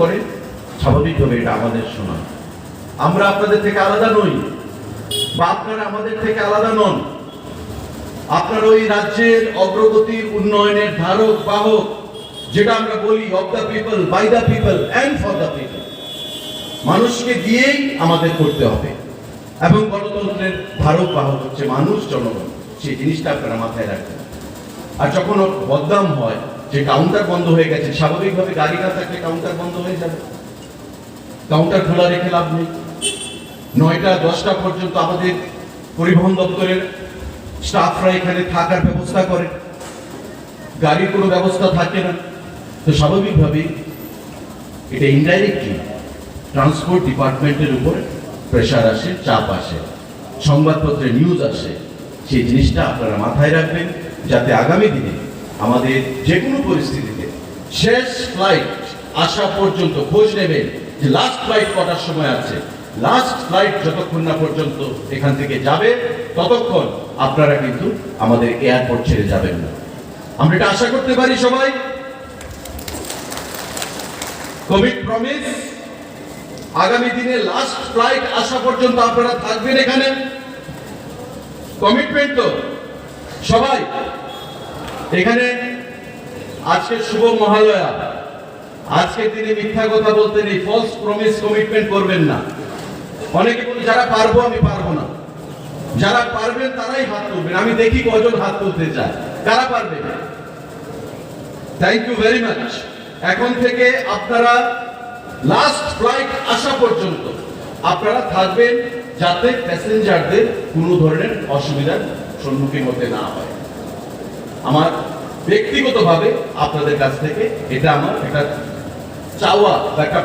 করে, স্বাভাবিকভাবে এটা আমাদের শোনা আমরা আপনাদের থেকে আলাদা নই, বা আপনারা আমাদের থেকে আলাদা নন। আপনার ওই রাজ্যের অগ্রগতির উন্নয়নের ধারক, বাহক, যেটা আমরা বলি of the people by the people and for the people মানুষকে দিয়েই আমাদের করতে হবে। এবং গণতন্ত্রের ধারক, বাহক হচ্ছে মানুষ, জনগণ। সেই জিনিসটা আপনারা মাথায় রাখবেন। আর যখন বদনাম হয় যে কাউন্টার বন্ধ হয়ে গেছে, স্বাভাবিকভাবে গাড়ি না থাকলে কাউন্টার বন্ধ হয়ে যাবে। কাউন্টার খোলা রেখে লাভ নেই। নয়টা, দশটা পর্যন্ত আমাদের পরিবহন দপ্তরের স্টাফরা এখানে থাকার ব্যবস্থা করে। গাড়ির কোনো ব্যবস্থা থাকে না। তো স্বাভাবিকভাবেই এটা ইনডাইরেক্টলি ট্রান্সপোর্ট ডিপার্টমেন্টের উপর প্রেশার আসে, চাপ আসে। সংবাদপত্রে নিউজ আসে। সেই জিনিসটা আপনারা মাথায় রাখবেন, যাতে আগামী দিনে আমাদের যে কোনো পরিস্থিতিতে শেষ ফ্লাইট আসা পর্যন্ত খোঁজ নেবেন যে লাস্ট ফ্লাইট কটার সময় আছে। লাস্ট ফ্লাইট যতক্ষণ না পর্যন্ত এখান থেকে যাবে, ততক্ষণ আপনারা কিন্তু আমাদের এয়ারপোর্ট ছেড়ে যাবেন না। আমরা এটা আশা করতে পারি সবাই? কোভিড প্রমিস আগামী দিনে লাস্ট ফ্লাইট আসা পর্যন্ত আপনারা থাকবেন এখানে। কমিটমেন্ট তো, সবাই। এখানে আজকে শুভ মহালয়া। আজকে তিনি মিথ্যা কথা বলতে নেই ফলস প্রমিস কমিটমেন্ট করবেন না। অনেকে বলে, যারা পারব, আমি পারব না। যারা পারবেন, তারাই হাত তুলবেন। আমি দেখি কজন হাত তুলতে চায়। কারা পারবেন থ্যাংক ইউ ভেরি মাচ এখন থেকে আপনারা লাস্ট ফ্লাইট আসা পর্যন্ত আপনারা থাকবেন যাতে প্যাসেঞ্জারদের কোনো ধরনের অসুবিধার সম্মুখীন হতে না হয়। আমার ব্যক্তিগতভাবে আপনাদের কাছ থেকে এটা আমার একটা চাওয়া বা একটা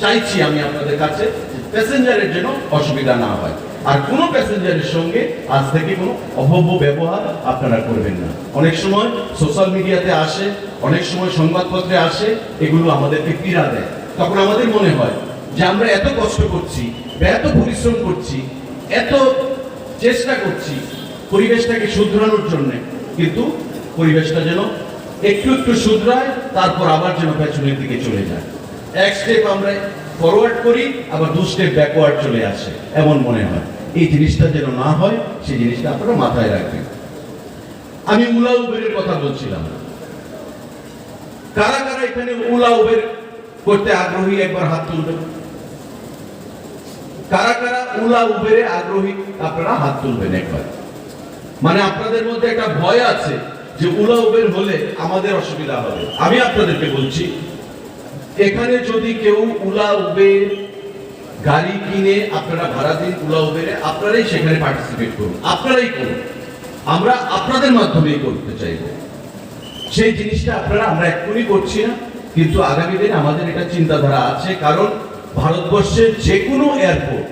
চাইছি আমি আপনাদের কাছে প্যাসেঞ্জারের জন্য অসুবিধা না হয়। আর কোনো প্যাসেঞ্জারের সঙ্গে আজ থেকে কোনো অভব্য ব্যবহার আপনারা করবেন না। অনেক সময় সোশ্যাল মিডিয়াতে আসে, অনেক সময় সংবাদপত্রে আসে, এগুলো আমাদেরকে পীড়া দেয়। তখন আমাদের মনে হয় যে আমরা এত কষ্ট করছি এত পরিশ্রম করছি, এত চেষ্টা করছি পরিবেশটাকে শুধরানোর জন্য। কিন্তু পরিবেশটা যেন একটু একটু শুধরায়, তারপর আবার যেন পেছনের দিকে চলে যায়। এক স্টেপ আমরা ফরওয়ার্ড করি, আবার দু স্টেপ ব্যাকওয়ার্ড চলে আসে, এমন মনে হয়। এই জিনিসটা যেন না হয়, সেই জিনিসটা আপনারা মাথায় রাখবেন। আমি উলা উবেরের কথা বলছিলাম। কারা কারা এখানে উলা উবের করতে আগ্রহী? একবার হাত তুলবেন। কারা কারা উলা উবেরে আগ্রহী? আপনারা হাত তুলবেন একবার। মানে আপনাদের মধ্যে একটা ভয় আছে। যে উলা উবের হলে আমাদের অসুবিধা হবে। আমি আপনাদেরকে বলছি, এখানে যদি কেউ উলা উবের গাড়ি কিনে আপনারা ভাড়া দিন উলা উবেরে আপনারাই সেখানে পার্টিসিপেট করুন। আপনারাই করুন। আমরা আপনাদের মাধ্যমেই করতে চাইব। সেই জিনিসটা আপনারা, আমরা এক্ষুনি করছি না, কিন্তু আগামী দিনে আমাদের এটা চিন্তাধারা আছে, কারণ ভারতবর্ষের যে কোনো এয়ারপোর্ট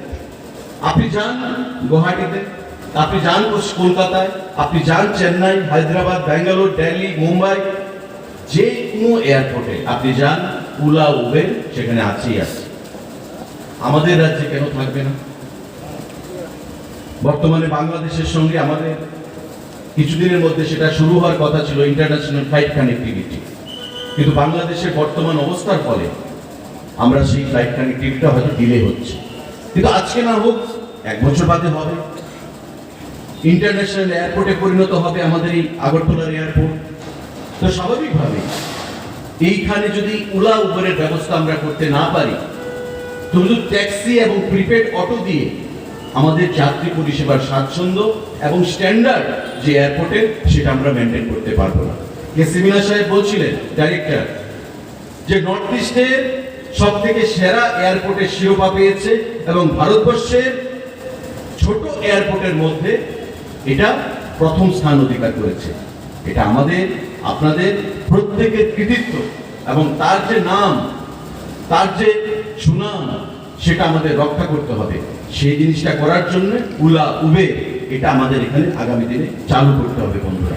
আপনি যান গুয়াহাটিতে আপনি যান কলকাতায়, আপনি যান চেন্নাই, হায়দ্রাবাদ, ব্যাঙ্গালোর, দিল্লি, মুম্বাই, যে কোনো এয়ারপোর্টে আপনি যান উলা উবের সেখানে আছেই আছে। আমাদের রাজ্যে কেন থাকবে না? বর্তমানে বাংলাদেশের সঙ্গে আমাদের কিছুদিনের মধ্যে সেটা শুরু হওয়ার কথা ছিল ইন্টারন্যাশনাল ফ্লাইট কানেক্টিভিটি কিন্তু বাংলাদেশের বর্তমান অবস্থার ফলে আমরা সেই ফ্লাইট কানেক্টিভিটিটা হয়তো ডিলে হচ্ছে। কিন্তু আজকে না হোক, এক বছর বাদে হবে। ইন্টারন্যাশনাল এয়ারপোর্টে পরিণত হবে আমাদের এই আগরতলার এয়ারপোর্ট। তো স্বাভাবিকভাবে এইখানে যদি উলা উবেরের ব্যবস্থা আমরা করতে না পারি শুধু ট্যাক্সি এবং প্রিপেড অটো দিয়ে আমাদের যাত্রী পরিষেবার স্বাচ্ছন্দ্য এবং স্ট্যান্ডার্ড যে এয়ারপোর্টের সেটা আমরা মেনটেন করতে পারব না। সিমিলা সাহেব বলছিলেন ডাইরেক্টর যে নর্থ ইস্টের সব থেকে সেরা এয়ারপোর্টের শিরোপা পেয়েছে এবং ভারতবর্ষের ছোট এয়ারপোর্টের মধ্যে এটা প্রথম স্থান অধিকার করেছে। এটা আমাদের, আপনাদের প্রত্যেকের কৃতিত্ব এবং তার যে নাম, তার যে সুনাম, সেটা আমাদের রক্ষা করতে হবে। সেই জিনিসটা করার জন্য উলা উবে এটা আমাদের এখানে আগামী দিনে চালু করতে হবে বন্ধুরা।